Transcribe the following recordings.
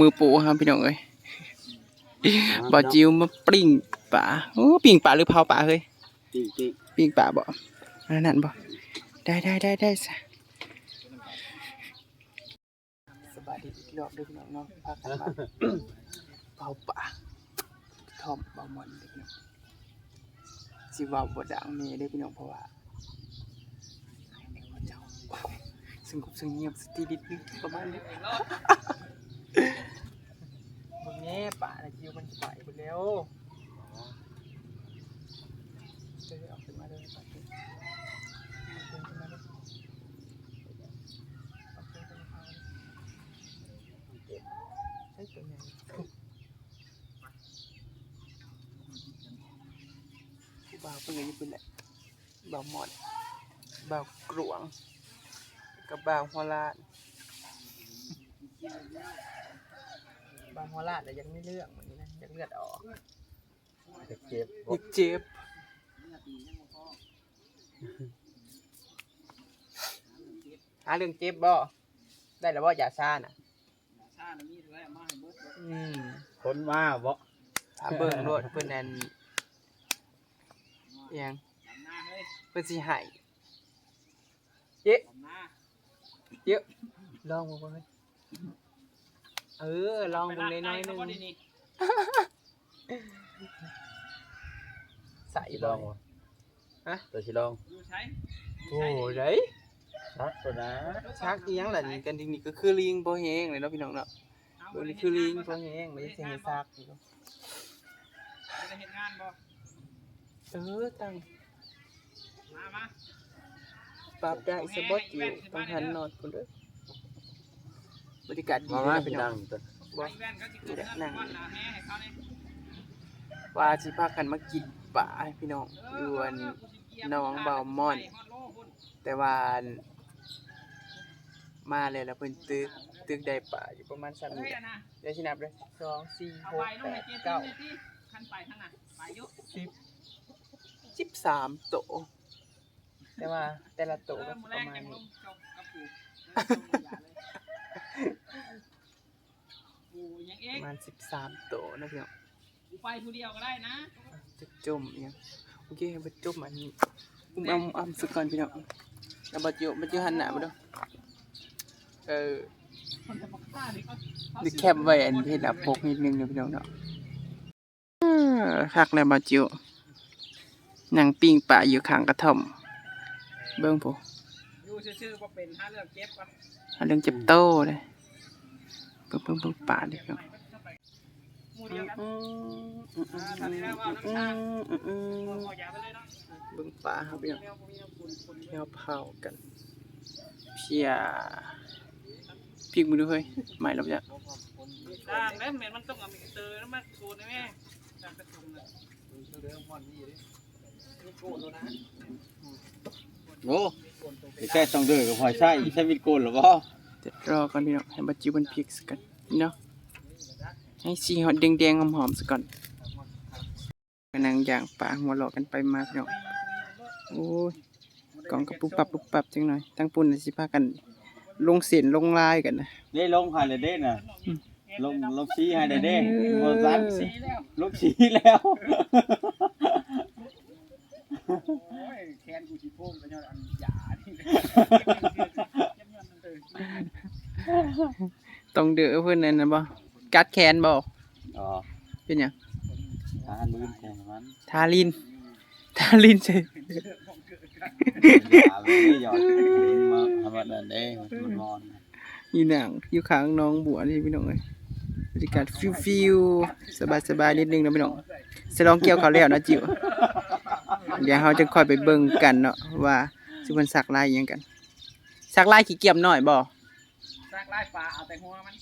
มือปูครับพี่น้องเอ้ยบ่จิวมาปิ้งปลาโอ้ปิ้งปลาหรือเผาปลาเฮ้ยจริงจริงปิ้งปลาบ่อันนั้นบ่ได้ได้ได้ได้ซะสบายดีพี่น้องเด้อพี่น้องเนาะพากันมาเผาปลาทอมบ่หมอนเด้อพี่น้องสิเว่าบ่ดังแม่เด้อพี่น้องเพราะว่าให้แม่ว่าเจ้าสงบสงเงียบสติดิดนึงประมาณนี้มึงแน่ ป่านะจิวมันจะไปหมดแล้วเดี๋ยวเอาขึ้นมาเลยป่าขึ้นขึ้นมาเลยเอาขึ้นมาเลยเก็บใช้ตัวใหญ่บ่าวเพิ่งอายุเป็นแหละบ่าวหมอดบ่าวกรวงกับบ่าวหัวลาน บางหัวลาดแต่ยังไม่เลือกเหมือนนี้นะยังเลือดออกเจ็บอีกเจ็บหาเรื่องเจ็บบ่ได้แล้วบ่อย่าซ่าน่ะอืมคนมาบ่ถามเบิ่งโลดเพิ่นนั่นอิหยังเพิ่นสิให้เยอะเยอะลองบ่เบิ่งเออลองเบิ่งน้อยๆหนึงใส่สิลบ่องบ่ฮะ ตัวสิลองโอ้ได้ชักตัวนะชักอีหยังล่ะนี่กันทีนี้ก็คือลิงบ่แฮงเลยเนาะพี่น้องเนาะเบิ่งนี่คือลิงบ่แฮงเลยสิให้ซักอยู่เนาะเออตั้งปรับได้สะบ่จิ๋วต้องหันนอนพุ่นเด้อ บรรยากาศดีมาเลยมานะพี่พี่น้ดัองงตัวบ่นี่แหละนั่งว่าสิพากันมากินปลาให้พี่น้องอยู่อันหน้องบ่าวม่อน แต่ว่าอันมาเลยแล้วเพิ่นตึกตึกได้ปลาอยู่ประมาณ3เมตรเดี๋ยวสินับเลยสองสี่หกแปดเก้าสิบสิบสามโตะแต่ว่าแต่ละโตะก็สิประมาณนี้ ประมาณสิบสามโตะนะพี่น้องไปผู้เดียวก็ได้นะ จะจมอีกยังโอเคไปจมอันนี้อุ้มอ้ำอ้ำสักก่อนพี่น้องแล้วบัดเดี๋ยวบัดเดี๋ยวหันหน้ามาดูเออคนจะมาฆ่าดิเขาเขาดิแคบไว้อันเฮ็ดอับปกนิดนึงเด้อพี่น้องเนาะเออคักแล้วบัดเดี๋ยวนั่งปิ้งปลาอยู่ข้างกระท่อม เบิ่งผู้อยู่ชื่อๆว่าเป็นห้าเรื่องเจ็บก่อนหา เรื่องเจ็บโตเลยเบิ่งเบิ่งเบิ่งปลาดิพี่น้องหมู่เดียวกันอืมอืมอืมอืมอืมอืมขอยาไปเลยเนาะบิ่งปลาครับพี่น้องแมวผมมีน้ำคุณคนเพียวเผากันเพียพริกมือดูเฮ้ยใหม่แล้วจ้ะด่างแล้วเหม็นมันต้องเอามีเตอร์แล้วมันโกนได้ไหมด่างกระตุ้นเลยโอ้ แค่ต้องเดือกับหอยไส้ใช้วิดโกนหรือบ่เดี๋ยวรอก่อนพี่น้องให้บัจิวมันพริกสักกันนี่เนาะให้สีหอดแดงๆหอมๆสักก่อนกำลังย่างปลาหัวหลอกกันไปมาพี่น้องโอ้ยกล่องกระปุบปับปุบปับจังหน่อยทั้งปุ่นน่ะสิพากัน ลงเส้นลงลายกันนะได้ลงหายเลยเด้น่ะอืมลงลงชี้ให้ได้เด้บ่ซันสีแล้วลงชี้แล้วโอ้ยแขนกูชีโป้งไปยอดอันหยานี่ ต้องเดือเพิ่นนั่นนะบ่กัดแขนบ่อ๋อเป็นหยังทานลืมแค่นั้นทาลิน ทาลินใช่อย่าเลยหยอดมาทำแบบนั้นเด้มันนอนอยู่หนังอยู่ข้างน้องบัวนี่พี่น้องเอ้ยบรรยากาศฟิวฟิวสบายสบายๆนิดนึงนะพี่น้องสลองเกี่ยวเขาวแล้วนะจิ๋วเดี๋ยวเราจะค่อยไปเบิ่งกันเนาะว่า สิเพิ่นสักลายอิหยังกัน สักลายขี้เกียจหน่อยบ่ ซากไล่ปลาเอาแต่หัวมัน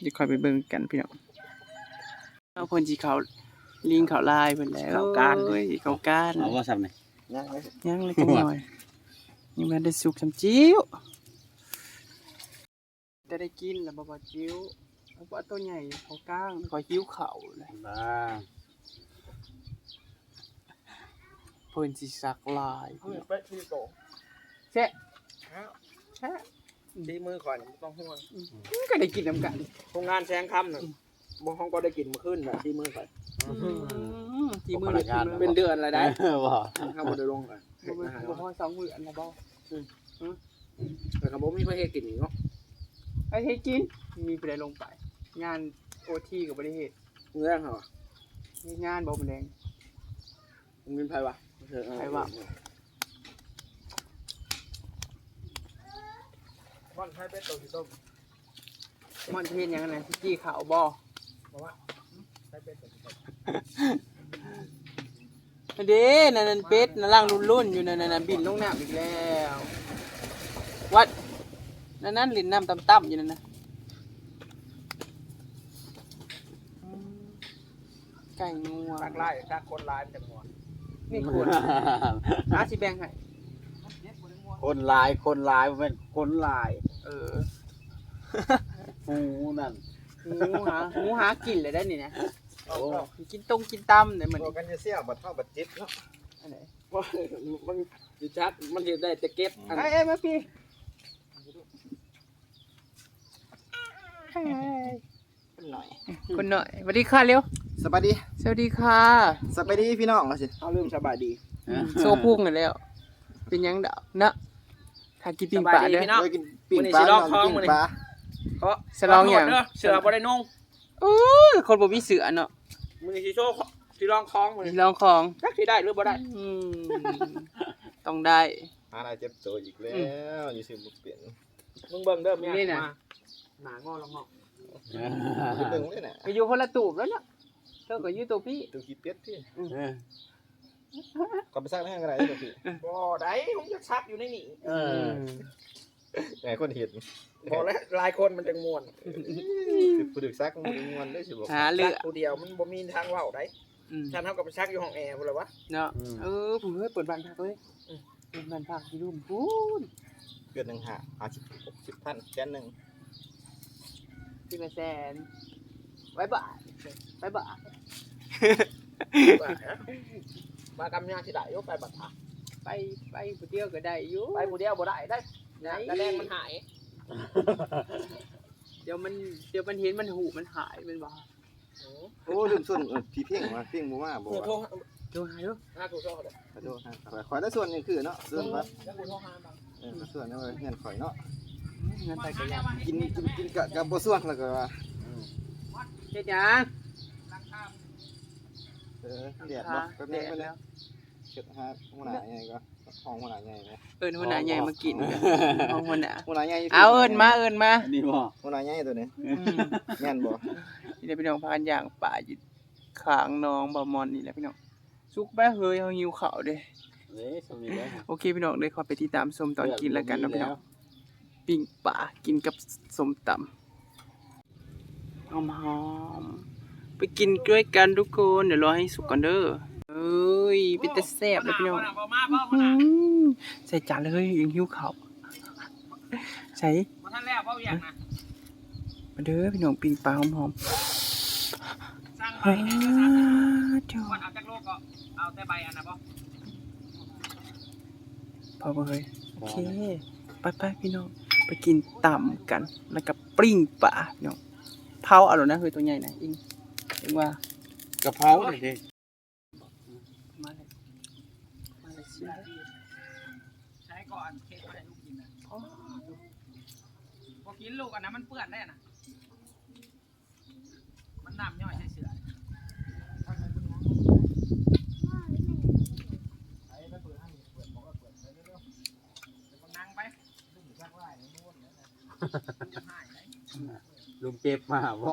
เดี๋ยวค่อยไปเบิ่งกันพี่น้องเอาเพิ่นสิเขาลิงเขาลายเพิ่นแล้วเขาก้านเว้ยเขาก้านเอาว่าซ้ำนี่ยังเลยจังหน่อยยังไม่ได้สุกสำจิ้วจะได้กินแล้วบ่บ่จิ้วเอาว่าตัวใหญ่เขาก้างขอหิ้วเข่าเลย บ้า เพิ่นสิสักลายเฮ้ยไปที่โตแซ่แท้ดีมือก่อนบ่ต้องห่วงก็ได้กินน้ำกันโรงงานแซงคำน่ะบ่ห้องก็ได้กินมาขึ้นน่ะดีมือก่อนทีมือเลยทีมือเป็นเดือนอะไรได้บ่ข้าวบ่ได้ลงก่อนบ่บ่บ่พอสองมื้ออันละบ่แต่ก็บ่มีประเทศกินอีกเนาะไอ้เฮ็ดกินมีไปได้ลงไป งาน OT ก็บ่ได้เฮ็ดเรื่องเหรอมีงานบ่แมลงมึงเป็นไผวะ ไผวะม่อนไผเป็ดตัวสิต้มมันเฮ็ดหยังไงสิกี้ข้าวบ่บ่ว่าไผเป็ดตัวสิต้มอันเด้นั่นนั่นเป็ดนั่นล่างรุ่นๆอยู่นั่นน่ะบินลงน้ำอีกแล้ว วัดนั่นนั่นลิ้นน้ำต่ำๆอยู่นั่นน่ะอืมไก่งัวตักไล่ตักคนร้ายมันจะห มดนี่ขวดอาสิแบ่งให้คนหลายคนหลายบ่แม่นคนหลายเออหูนั่นหมูหาหมูหากินเลยได้นี่นะโอ้กินตรงกินตำเนี่ยเหมือนบอกกันจะเสี่ยวบัดเท่าบัดจิตเนาะอันไหนว่ามันสิชัดมันสิได้แต่เก็บอันเอ้ยเอ้ยมาพี่คนหน่อยคนหน่อยสวัสดีค่ะเร็ว สบายดีสวัสดีค่ะสบายดีพี่น้องว่าสิเอาลืมสบายดีโซพุ่งกันแล้ว เป็นหยังดาวนะถ้ากินปิ้งปลาเด้อสบายดีพี่น้องไว้กินปิ้งมื้อนี้ปลาสิลองน้คองปิ้งมื้อนี้ปลาเพราะสลองหยังขโทษเด้เสือบ่ได้นุ่งโอ้ยคนบ่มีเสือเนาะมือสิโชว์สิลองคล้องมือลองของจักสิได้หรือบ่ได้อืมต้องได้หาอะไรเจ็บตัวอีกแล้วอยู่สิบุกเปลี่ยนมึงเบิ่งเด้อเมียนี่น่ะมาหนางอลองงอนิดนึงเลยน่ะไปอยู่คนละตูบแล้วเนาะ เธอก็อยู่ตัวพี่ ตัวขี้เป็ดพี่เออก็ไปสร้างให้อะไรตัวพี่บ่ได้ผมจะชักอยู่ในนี่เออ ไหนคนเห็นบ่แล้วหลายคนมันจังม่วนคือผู้ดึกซักมันงวนได้สิบอกหาเลือชักผู้เดียวมันบ่มีทางเว้าได้อืมฉันเฮาก็ไปชักอยู่ห้องแอร์พุ่นล่ะวะ เนาะเออผมเฮ้ยเปิดบ้านพักเลยเปิดบ้านพักที่รุ่มพูนเกิดหนึ่งหาหาสิบหกสิบพันแสนหนึ่ง ที่ละแสนไว้บ่าย ไว้บ่ายว่าฮะมากำยาสิได้ยกไปบัดทาไปไปผู้เดียวก็ได้อยู่ไปผู้เดียวบ่ได้ได้ไหนกระแดงมันหาย เดี๋ยวมันเดี๋ยวมันเห็นมันหูมันหายเป็นบ่โอ้ลืมส่วนเออพี่เพ่งมาเพ่งบ่มาบ่เดี๋ยวโทรว่าดูหาดูหากูโทรเขาเด้อขอโทษนะขอยได้ส่วนหนึงคือเนาะส่วนครับเดี๋ยวกูโทรหาบังเออส่วนนี้เงินข่อยเนาะเงินไปก็ยังกินกินกินกับกับบ่ส่วนแล้วก็ว่า เฮ็ดหยังเออเดียดบ่แป๊บนึงไปแล้วเช็ดหาหัวหน้าใหญ่ก็ห้องหัวหน้าใหญ่ไหมเอิ้นหัวหน้าใหญ่มากินเอาหัวหน้าหัวหน้าใหญ่เอาเอิ้นมาเอิ้นมาอันนี้บ่หัวหน้าใหญ่ตัวนี้อืมแม่นบ่นี่แหละพี่น้องพากันย่างป่าอยู่ข้างหน้องบ่มอนนี่แหละพี่น้องสุกแบ้เฮยเฮาหิวข้าวเด้เด้สมีได้โอเคพี่น้องเดี๋ยวขอไปติดตามชมตอนกินแล้วกันเนาะพี่น้องปิ้งปลากินกับส้มตำ หอมหอมๆไปกินด้วยกันทุกคน เดี๋ยวรอให้สุกก่อนเด้อเอ้ยเป็นแต่แซ่บเลยพี่น้องบ่มาบ่อื้อมาหือใส่จานเลยยังหิวข้าวใส่บ่ทันแล้วบ่อย่างนะมาเด้อพี่น้องปิ้งปลาหอมหอมสร้างๆใบฮ่านี่ก็สร้างเจ้าวันเอาจากโลกก็เอาแต่ใบอันน่ะบ่พอบ่เฮ้ยโอเคไปไปๆพี่น้องไปกินต่ำกัน แล้วก็ปิ้งปลาพี่น้อง เผาเอาหรอนะเฮ้ยตัวใหญ่นะอิงเอ็งว่ากะเพราเด้มาเลยมาเลยสิใช้ก่อนเค้กมาให้ลูกกินนะบ่กินลูกอันนั้นมันเปื้อนได้น่ะมันน้ำย่อยใส่เสือนั่งไปลุ งเก็บมาบ่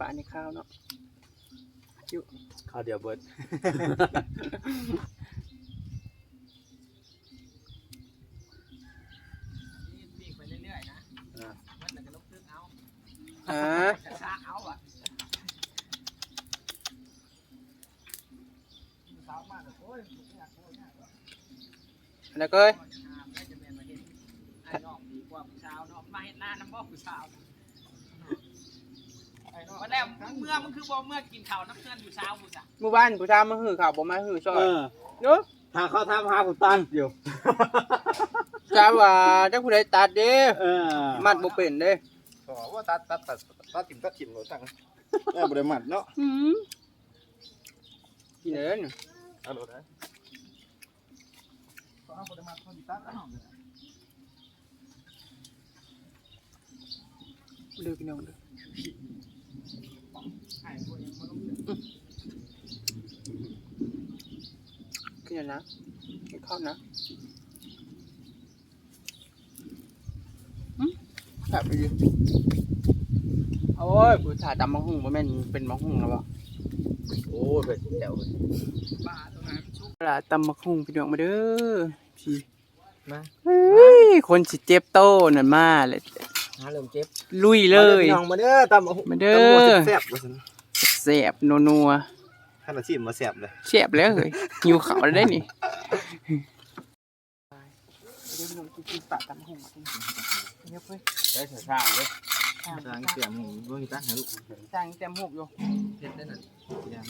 ปลาในข้าวเนาะข้าวเดียวเบิดปีกไปเรื่อยๆนะมันจะลุกขึ้นเอาอ่าจะซาเอาอะแล้วก็เอ้ย จะเป็นมาเห็นไอ้น้องดีกว่าผู้สาว เนาะมาเห็นหน้าน้ำบ่ผู้สาววันแล้วเมื่อมันคือบ่เมื่อกินข้าวน้ำเพื่อนอยู่เช้าผู้สาวหมู่บ้านผู้ชายมาหือข่าวบ่มาหือช่วยเออเนาะถ้าเขาทำหาผู้ตันอยู่จ้าว่าจักผู้ใดตัดเด้เออมัดบ่เป็นเด้ขอว่าตัดตัดตัดตัดถิ่มตัดถิ่มเลยตั้งแม่บริมัดเนาะหืมกินเด้อเอาโดดนะขอเอาบริมัดเขาดีตัดเอา เด้อพี่น้องเด้อกินนะกินข้าวนะอืมแบบไปดิโอ้ยผู้ชายตำมังหุงบ่แม่นเป็นมังหุงแล้วบ่โอ้ยเผ็ดแจ๋วเลยปลาตำมังหุงพี่น้องมาเด้อพี่มาเฮ้ยคนสิเจ็บโตนั่นมาเลยหาเริ่มเจ็บ ลุยเลยน้องมาเด้อตำมาเด้อแซ่บว่าซั่นแสบนัวท่านละชิมมาแซ่บเลยๆแสบแล้วเฮ้ยหิวข้าวได้นี่เดี๋ยวหนูกินปลาตำมังหุงมาเดี๋ยวเพิ่นได้ช่างเลยจ้างจางเสียมหมูบ่มีตักให้ลูกจ้างเต็มหุบอยู่เจ็บได้นั่นยาม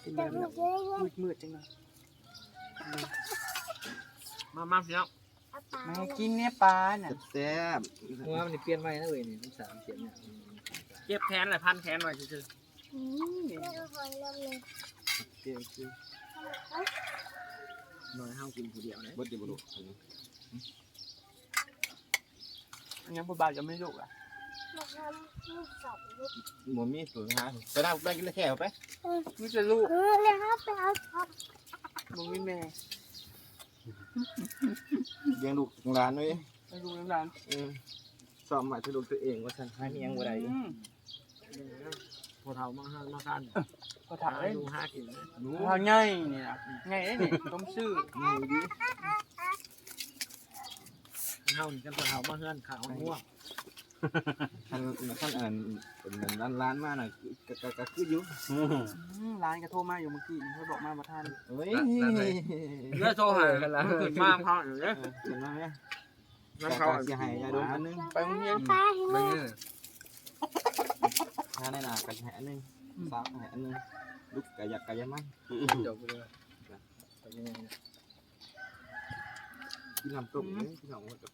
เป็นแบบมืดมืดๆจังเลยมามาพี่น้อง มาให้กินเนี่ยปลาน่ะแซ่บหัวมันนี่เปลี่ยนไว้นะเว้ยนี่ทั้งสามเขียนเนี่ยเจ็บแขนเลยพันแขนไว้ซื่อเสียบคือๆหน่อยห้ามกินผู้เดียวนะบ่ได้บ่ลูกอันนี้ผู้บ่าวจะไม่ลูกอะบ่มีตัวหาไปนั่งไปกินแค่เอาไป นี่จะลูกเลยครับไปเอาช็อปมึงไม่แม่ เลี้ยงลูกร้านไว้ไม่ลูกน้ำร้านเออสอบใหม่ที่ลูกตัวเองว่าซั่นหาเมียงบ่ได้อืมพอเท่ามาห้ามาคันก็ถามหาเลยดูห้ากินนะรู้เท่าง่ายนี่นะง่ายได้นี่ต้มซื่อนี่ดิเฮานี่กันพอเท่ามาเฮือนขาวหัว ท่านท่านอ่านเป็นร้านร้านมาน่ะก็ก็ก็คืออยู่อืมร้านก็โทรมาอยู่เมื่อกี้เขาบอกมาบ่ทันเฮ้ยเลือดโซหายกันแล้วขึ้นมาเขาอยู่เนี่ยเห็นไหมน้ำน้ำเขาเขาเสียหายยาดมอันนึงไปโรงเรียนปลาหิไม่มะเนี่ยถ้าในหนาก็จะหายอันนึงสาวหายอันนึงลูกกะยักกะยามันจบไปเลยเป็นยังไงเนี่ยกินน้ำต้มเลยพี่น้องว่ากับ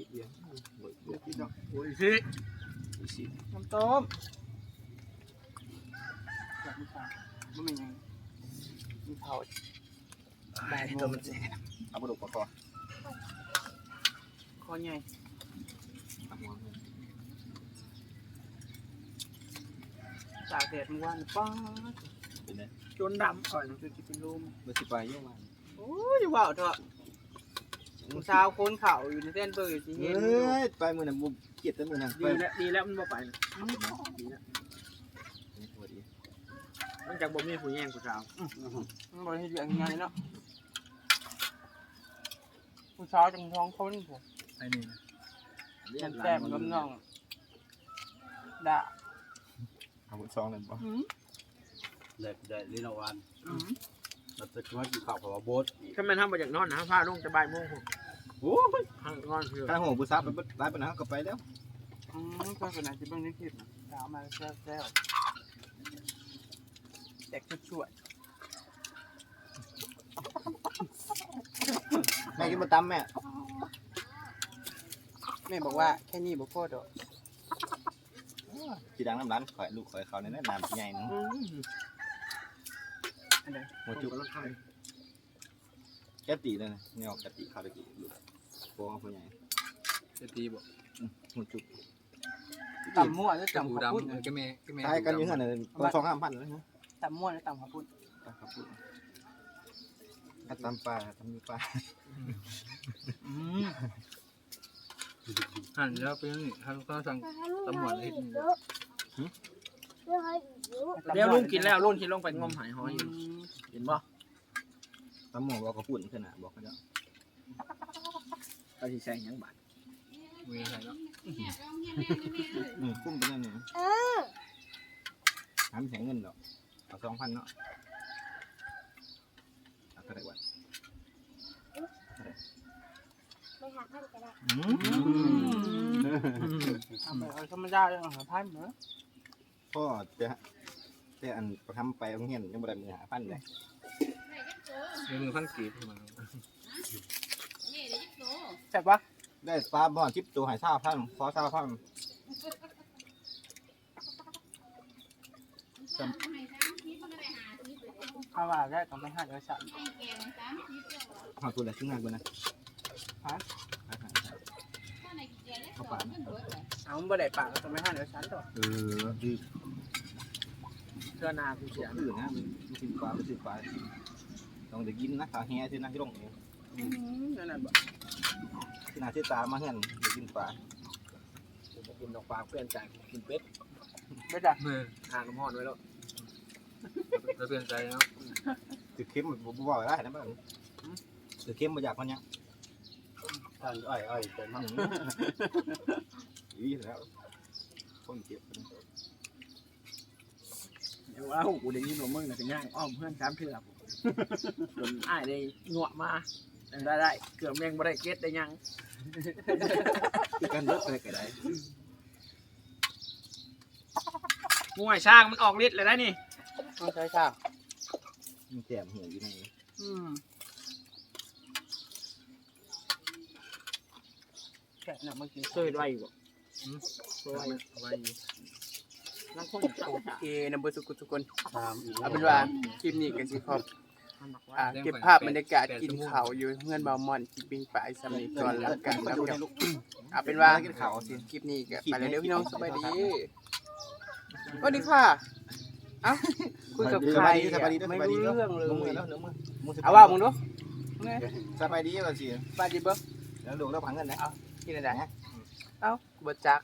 ติเดียวหมดเดียวพี่น้องโอ้ยสิอีสิน้ำต้มอยากมีปลาไม่เป็นไงมีเผาได้ตัวมันแซ่บเอาปลาดุกปลาคอคอใหญ่เอาหัวมันตากแดดเมื่อวานป้าจนดำก่อนจนจะเป็นลมมื่อสิไปยอะมากโอ้ยย่าว่าวเถอะ ผู้สาวโคนเข่าอยู่ในเส้นเบอร์อยู่ที่เฮเห็นอยู่้ยไปมือน่ะบุบเกลียดแต่มือน่ะไปดีแล้วดีแล้วมันบ่ไปนะดีแล้วสวัสดีมันจากบ่มีผู้แย่งผู้สาวมันบริเวณยังไงเนาะผู้สาวจังท้องคนผมไอ้นี่นะมันแซ่บมันกำน้องด่าเอาบุญซองเลยบ่อืมเด็ดเด็ดลินวันอืมเราจะช่วยกินข้าวของโบ๊ทถ้ามันทำมาจากนอนนะผ้าลงจะบ่ายโมงผม โอ้ยข้างนอนคือข้าหัวบุษราไปร้ายปัญหาก็ไปแล้วอืมก็เป็นอาชีพเบื้องนิดๆนะสาวมาแซ่บแซ่บแตกช่วยแม่กินมาตำแม่ๆแม่บอกว่าแค่นี้บ่พอดอกสีดังน้ำร้านข่อยลูกข่อยเขาเนี่ยน้ำใหญ่นึงอันไหนหัวจุกแล้วใครแกติเลยนะเนี่ยแกติข้าวตะกี้ลูก โป้หัวใหญ่จะตีบ่หัวจุกตำมั่วแล้วจะตำหูข้าวปุ้นดำก็แม่ก็แม่ตายกันอยู่ขนาดตัวสองห้าพันเลยนะตำมั่วแล้วตำข้าวปุ้นครับพูดถ้าตำปลาทำมีปลาอืมหันแล้วเป็นนี่ท่านก็สั่งตำรวจเลยเดี๋ยวให้ดูเดี๋ยวลุงกินแล้วลุงกินลงไปงมหายหอยอยู่อืมเห็นบ่ตำหมอกเราก็พูดขนาดบอกเขาเนาะ ก็สิใส่หยังบาดมือใส่เนาะอืมคุ้มไปนั่นเนี่ยเออหามแสงเงินดอกเอาสองพันเนาะเอาเท่าไหร่วะไม่หาพันก็ได้อืมเอาไปเอาธรรมดาเลยเอาหาพันเหรอพ่อจะแต่อันประทำไปโรงเรียนยังบ่ได้มือหาพันเลยหนึ่งพันกีบมา ใช่ปะได้ปลาบ่อนชิปตัวหายซาพันขอซาพันข้าวว่าได้ต้องไปหาเงินสั่นหาตัวละชิ้นงานกูนะฮะเข้าป่านะเอาบ่ได้ปากก็ต้องไปหาเงินสั่นต่อเออดีเสื้อนากูเสียอื่นนะมันกินปลาไปซื้อปลาต้องได้กินนะขาแห่ที่นะที่ลงนั่นน่ะบ่ ที่นาที่ตามาเห็นได้กินปลากินดอกปลาเพื่อนใจกินเป็ดไม่จ้ะห่างน้ำห้อนไว้แล้วจะเปลี่ยนใจเนาะถือเข้มมันบ่บ่ได้นะบ้างถือเข้มมาอยากมันยังทานอ้อยอ้อยเป็นมั่งอีแล้วคนเก็บเดี๋ยวว่ากูได้ยินว่ามึงน่ะเป็นย่างอ้อมเพื่อนสามเถื่อผมจนอ้ายได้หนวมา ได้ได้เกือบยังบ่ได้เก็ตได้ยังกันเลิกไปก็ได้มวยช่างมันออกฤทธิ์เลยได้นี่ต้องใช้ข้าวมันแจ่มหูอยู่ในอืมแค่น่ะเมื่อกี้เคยไว้บ่เคยไว้ไว้นั่งคนเจ้าโอเคนะเบ่ทุกคนทุกคนตามอีกเอาเป็นว่าคลิปนี้ก็สิขอบ อ่าเก็บภาพบรรยากาศกินข้าวอยู่เพื่อนบาวมอนกินปิ้งปลาสำนีก่อนแล้วกันแล้วกันเอาเป็นว่ากินข้าวสิคลิปนี้ก็ไปแล้วเด้อพี่น้องสบายดีสวัสดีค่ะเอ้าคุยกับใครสบายดีอะสไม่บายดีรู้เรื่องเลยมือแล้วเนื้อมือมือเอาว่ามึงดูไงสบายดีว่าสิสบายดีเบิ้งแล้วลูกแล้วพังเงินนะกินอะไรเอ้าบดจัก